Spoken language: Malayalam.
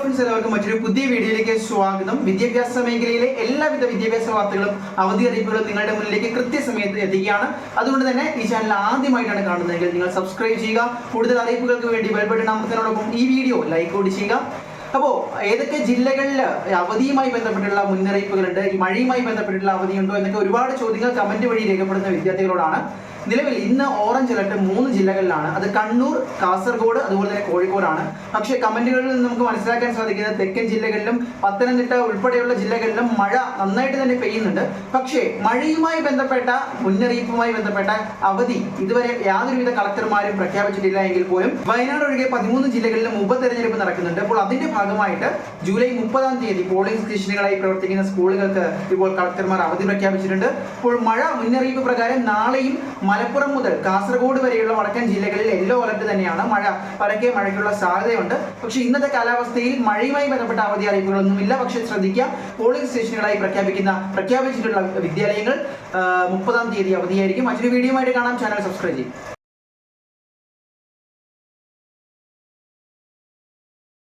ഫ്രണ്ട്സ് എല്ലാവർക്കും മറ്റൊരു പുതിയ വീഡിയോയിലേക്ക് സ്വാഗതം. വിദ്യാഭ്യാസ മേഖലയിലെ എല്ലാവിധ വിദ്യാഭ്യാസ വാർത്തകളും അവധി അറിയിപ്പുകളും നിങ്ങളുടെ മുന്നിലേക്ക് കൃത്യസമയത്ത് എത്തിക്കുകയാണ്. അതുകൊണ്ട് തന്നെ ഈ ചാനൽ ആദ്യമായിട്ടാണ് കാണുന്നതെങ്കിൽ നിങ്ങൾ സബ്സ്ക്രൈബ് ചെയ്യുക. കൂടുതൽ അറിയിപ്പുകൾക്ക് വേണ്ടി ബെൽബട്ടൺ അമർത്തനോടൊപ്പം ഈ വീഡിയോ ലൈക്ക് കൂടി ചെയ്യുക. അപ്പോൾ ഏതൊക്കെ ജില്ലകളിൽ അവധിയുമായി ബന്ധപ്പെട്ടുള്ള മുന്നറിയിപ്പുകളുണ്ട്? ഈ മഴയുമായി ബന്ധപ്പെട്ടുള്ള അവധിയുണ്ടോ? എന്നൊക്കെ ഒരുപാട് ചോദ്യങ്ങൾ കമന്റ് വഴി രേഖപ്പെടുന്ന വിദ്യാർത്ഥികളോടാണ്. നിലവിൽ ഇന്ന് ഓറഞ്ച് അലർട്ട് മൂന്ന് ജില്ലകളിലാണ്. അത് കണ്ണൂർ കാസർഗോഡ് അതുപോലെ തന്നെ കോഴിക്കോടാണ്. പക്ഷേ കമന്റുകളിൽ നിന്ന് നമുക്ക് മനസ്സിലാക്കാൻ സാധിക്കുന്നത് തെക്കൻ ജില്ലകളിലും പത്തനംതിട്ട ഉൾപ്പെടെയുള്ള ജില്ലകളിലും മഴ നന്നായിട്ട് തന്നെ പെയ്യുന്നുണ്ട്. പക്ഷേ മഴയുമായി ബന്ധപ്പെട്ട മുന്നറിയിപ്പുമായി ബന്ധപ്പെട്ട അവധി ഇതുവരെ യാതൊരുവിധ കളക്ടർമാരും പ്രഖ്യാപിച്ചിട്ടില്ല എങ്കിൽ പോലും വയനാട് ഒഴികെ പതിമൂന്ന് ജില്ലകളിലും ഉപതെരഞ്ഞെടുപ്പ് നടക്കുന്നുണ്ട്. അപ്പോൾ അതിന്റെ ഭാഗമായിട്ട് ജൂലൈ മുപ്പതാം തീയതി പോളിംഗ് സ്റ്റേഷനുകളായി പ്രവർത്തിക്കുന്ന സ്കൂളുകൾക്ക് ഇപ്പോൾ കളക്ടർമാർ അവധി പ്രഖ്യാപിച്ചിട്ടുണ്ട്. ഇപ്പോൾ മഴ മുന്നറിയിപ്പ് പ്രകാരം നാളെയും മലപ്പുറം മുതൽ കാസർഗോഡ് വരെയുള്ള വടക്കൻ ജില്ലകളിൽ യെല്ലോ അലർട്ട് തന്നെയാണ്. മഴ പരക്കെ മഴയ്ക്കുള്ള സാധ്യതയുണ്ട്. പക്ഷേ ഇന്നത്തെ കാലാവസ്ഥയിൽ മഴയുമായി ബന്ധപ്പെട്ട അവധി അറിയിപ്പുകളൊന്നുമില്ല. പക്ഷേ ശ്രദ്ധിക്കുക പോളിംഗ് സ്റ്റേഷനുകളായി പ്രഖ്യാപിക്കുന്ന പ്രഖ്യാപിച്ചിട്ടുള്ള വിദ്യാലയങ്ങൾ മുപ്പതാം തീയതി അവധിയായിരിക്കും. മറ്റൊരു വീഡിയോ ആയിട്ട് കാണാം. ചാനൽ സബ്സ്ക്രൈബ് ചെയ്യും.